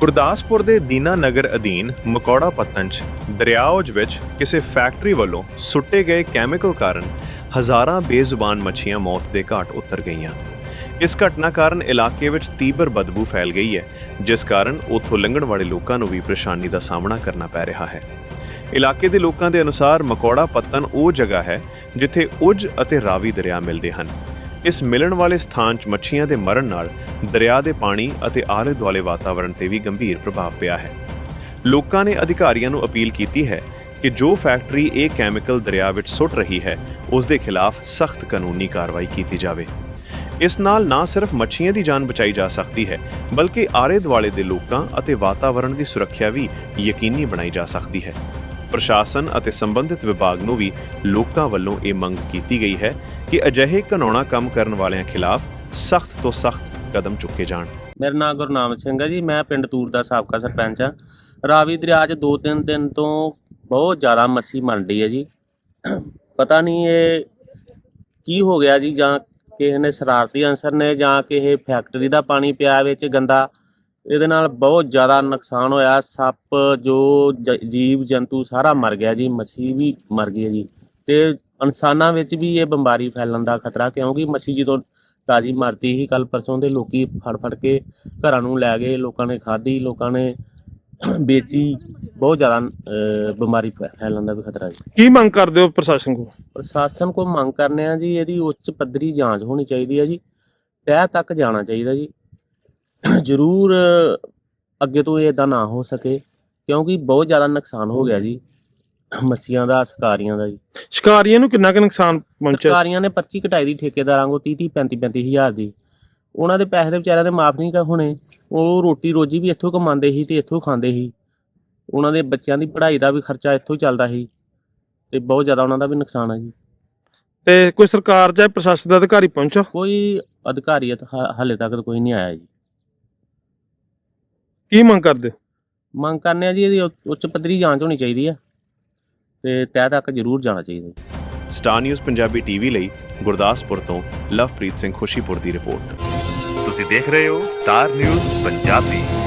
ਗੁਰਦਾਸਪੁਰ ਦੇ ਦੀਨਾ ਨਗਰ ਅਧੀਨ ਮਕੌੜਾ ਪੱਤਨ 'ਚ ਦਰਿਆਉਜ ਵਿੱਚ ਕਿਸੇ ਫੈਕਟਰੀ ਵੱਲੋਂ ਸੁੱਟੇ ਗਏ ਕੈਮੀਕਲ ਕਾਰਨ ਹਜ਼ਾਰਾਂ ਬੇਜ਼ੁਬਾਨ ਮੱਛੀਆਂ ਮੌਤ ਦੇ ਘਾਟ ਉਤਰ ਗਈਆਂ। ਇਸ ਘਟਨਾ ਕਾਰਨ ਇਲਾਕੇ ਵਿੱਚ ਤੀਬਰ ਬਦਬੂ ਫੈਲ ਗਈ ਹੈ, ਜਿਸ ਕਾਰਨ ਉੱਥੋਂ ਲੰਘਣ ਵਾਲੇ ਲੋਕਾਂ ਨੂੰ ਵੀ ਪਰੇਸ਼ਾਨੀ ਦਾ ਸਾਹਮਣਾ ਕਰਨਾ ਪੈ ਰਿਹਾ ਹੈ। ਇਲਾਕੇ ਦੇ ਲੋਕਾਂ ਦੇ ਅਨੁਸਾਰ ਮਕੌੜਾ ਪੱਤਨ ਉਹ ਜਗ੍ਹਾ ਹੈ, ਜਿੱਥੇ ਉਜ ਅਤੇ ਰਾਵੀ ਦਰਿਆ ਮਿਲਦੇ ਹਨ। ਇਸ ਮਿਲਣ ਵਾਲੇ ਸਥਾਨ 'ਚ ਮੱਛੀਆਂ ਦੇ ਮਰਨ ਨਾਲ ਦਰਿਆ ਦੇ ਪਾਣੀ ਅਤੇ ਆਲੇ-ਦੁਆਲੇ ਵਾਤਾਵਰਣ ਤੇ ਵੀ ਗੰਭੀਰ ਪ੍ਰਭਾਵ ਪਿਆ ਹੈ। ਲੋਕਾਂ ਨੇ ਅਧਿਕਾਰੀਆਂ ਨੂੰ ਅਪੀਲ ਕੀਤੀ ਹੈ ਕਿ ਜੋ ਫੈਕਟਰੀ ਇਹ ਕੈਮੀਕਲ ਦਰਿਆ ਵਿੱਚ ਸੁੱਟ ਰਹੀ ਹੈ, ਉਸ ਦੇ ਖਿਲਾਫ ਸਖਤ ਕਾਨੂੰਨੀ ਕਾਰਵਾਈ ਕੀਤੀ ਜਾਵੇ। ਇਸ ਨਾਲ ਨਾ ਸਿਰਫ ਮੱਛੀਆਂ ਦੀ ਜਾਨ ਬਚਾਈ ਜਾ ਸਕਦੀ ਹੈ, ਬਲਕਿ ਆਲੇ-ਦੁਆਲੇ ਦੇ ਲੋਕਾਂ ਅਤੇ ਵਾਤਾਵਰਣ ਦੀ ਸੁਰੱਖਿਆ ਵੀ ਯਕੀਨੀ ਬਣਾਈ ਜਾ ਸਕਦੀ ਹੈ। ਪ੍ਰਸ਼ਾਸਨ ਅਤੇ ਸੰਬੰਧਿਤ ਵਿਭਾਗ ਨੂੰ ਵੀ ਲੋਕਾਂ ਵੱਲੋਂ ਇਹ ਮੰਗ ਕੀਤੀ ਗਈ ਹੈ ਕਿ ਅਜਿਹੇ ਘਿਨਾਉਣਾ ਕੰਮ ਕਰਨ ਵਾਲਿਆਂ ਖਿਲਾਫ ਸਖਤ ਤੋਂ ਸਖਤ ਕਦਮ ਚੁੱਕੇ ਜਾਣ। ਮੇਰਾ ਨਾਮ ਗੁਰਨਾਮ ਸਿੰਘ ਹੈ ਜੀ, ਮੈਂ ਪਿੰਡ ਤੂਰ ਦਾ ਸਾਬਕਾ ਸਰਪੰਚ ਹਾਂ। ਰਾਵੀ ਦਰਿਆ 'ਚ ਦੋ ਤਿੰਨ ਦਿਨ ਤੋਂ ਬਹੁਤ ਜ਼ਿਆਦਾ ਮੱਛੀ ਮਰ ਰਹੀ ਹੈ ਜੀ। ਪਤਾ ਨਹੀਂ ਇਹ ਕੀ ਹੋ ਗਿਆ ਜੀ, ਜਾਂ ਕਿਸੇ ਨੇ ਸ਼ਰਾਰਤੀ ਅਨਸਰ ਨੇ ਜਾਂ ਕਿਸੇ ਫੈਕਟਰੀ ਦਾ ਪਾਣੀ ਪਿਆ ਵਿੱਚ, ਗੰਦਾ ਇਹਦੇ ਨਾਲ ਬਹੁਤ ਜ਼ਿਆਦਾ ਨੁਕਸਾਨ ਹੋਇਆ। ਸੱਪ ਜੋ ਜ- ਜੀਵ ਜੰਤੂ ਸਾਰਾ ਮਰ ਗਿਆ ਜੀ। ਮੱਛੀ ਵੀ ਮਰ ਗਈ ਹੈ ਜੀ। ਤੇ ਇਨਸਾਨਾਂ ਵਿੱਚ ਵੀ ਇਹ ਬਿਮਾਰੀ ਫੈਲਣ ਦਾ ਖਤਰਾ ਕਿਉਂਕਿ ਮੱਛੀ ਜਦੋਂ ਤਾਜੀ ਮਰਦੀ ਸੀ ਕੱਲ ਪਰਸੋਂ ਦੇ ਲੋਕੀ ਫੜ ਫੜ ਕੇ ਘਰਾਂ ਨੂੰ ਲੈ ਗਏ। ਲੋਕਾਂ ਨੇ ਖਾਧੀ ਲੋਕਾਂ ਨੇ ਵੇਚੀ। ਬਹੁਤ ਜ਼ਿਆਦਾ ਅਹ, ਬਿਮਾਰੀ ਫੈ- ਫੈਲਣ ਦਾ ਵੀ ਖਤਰਾ ਜੀ। ਕੀ ਮੰਗ ਕਰਦੇ ਹੋ ਪ੍ਰਸ਼ਾਸਨ ਕੋ ਪ੍ਰਸ਼ਾਸਨ ਕੋਲ ਮੰਗ ਕਰਨੇ ਆ ਜੀ ਇਹਦੀ ਉੱਚ ਪੱਧਰੀ ਜਾਂਚ ਹੋਣੀ ਚਾਹੀਦੀ ਹੈ ਜੀ। ਤਹਿ ਤੱਕ ਜਾਣਾ ਚਾਹੀਦਾ ਜੀ। ਜ਼ਰੂਰ ਅੱਗੇ ਤੋਂ ਇਹ ਇਦਾਂ ਨਾ ਹੋ ਸਕੇ ਕਿਉਂਕਿ ਬਹੁਤ ਜ਼ਿਆਦਾ ਨੁਕਸਾਨ ਹੋ ਗਿਆ ਜੀ। ਮੱਛੀਆਂ ਦਾ ਸ਼ਿਕਾਰੀਆਂ ਦਾ ਜੀ। ਸ਼ਿਕਾਰੀਆਂ ਨੂੰ ਕਿੰਨਾ ਕੁ ਨੁਕਸਾਨ ਪਹੁੰਚਿਆ? ਸ਼ਿਕਾਰੀਆਂ ਨੇ ਪਰਚੀ ਕਟਾਈ ਦੀ ਠੇਕੇਦਾਰਾਂ ਕੋ 30 30 35 35 ਹਜ਼ਾਰ ਦੀ। ਉਹਨਾਂ ਦੇ ਪੈਸੇ ਦੇ ਵਿਚਾਰਿਆਂ ਦੇ ਮਾਫ ਨਹੀਂ ਕਰ ਹੋਣੇ। ਉਹ ਰੋਟੀ ਰੋਜੀ ਵੀ ਇੱਥੋਂ ਕਮਾਉਂਦੇ ਸੀ ਤੇ ਇੱਥੋਂ ਖਾਂਦੇ ਸੀ। ਉਹਨਾਂ ਦੇ ਬੱਚਿਆਂ ਦੀ ਪੜ੍ਹਾਈ ਦਾ ਵੀ ਖਰਚਾ ਇੱਥੋਂ ਹੀ ਚੱਲਦਾ ਸੀ। ਤੇ ਬਹੁਤ ਜ਼ਿਆਦਾ ਉਹਨਾਂ ਦਾ ਵੀ ਨੁਕਸਾਨ ਹੈ ਜੀ। ਤੇ ਕੋਈ ਸਰਕਾਰ ਜਾਂ ਪ੍ਰਸ਼ਾਸਨ ਦਾ ਅਧਿਕਾਰੀ ਪਹੁੰਚਾ ਕੋਈ ਅਧਿਕਾਰੀ ਹਾਲੇ ਤੱਕ ਕੋਈ ਨਹੀਂ ਆਇਆ ਜੀ। ਕੀ ਮੰਗ ਕਰਦੇ? ਮੰਗ ਕਰਨੇ ਆ ਜੀ ਇਹਦੀ ਉੱਚ- ਉੱਚ ਪੱਧਰੀ ਜਾਂਚ ਹੋਣੀ ਚਾਹੀਦੀ ਆ ਤੇ ਤਹਿ ਤੱਕ ਜ਼ਰੂਰ ਜਾਣਾ ਚਾਹੀਦਾ ਜੀ। ਸਟਾਰ ਨਿਊਜ਼ ਪੰਜਾਬੀ ਟੀਵੀ ਲਈ ਗੁਰਦਾਸਪੁਰ ਤੋਂ ਲਵਪ੍ਰੀਤ ਸਿੰਘ ਖੁਸ਼ੀਪੁਰ ਦੀ ਰਿਪੋਰਟ। ਤੁਸੀਂ ਦੇਖ ਰਹੇ ਹੋ ਸਟਾਰ ਨਿਊਜ਼ ਪੰਜਾਬੀ।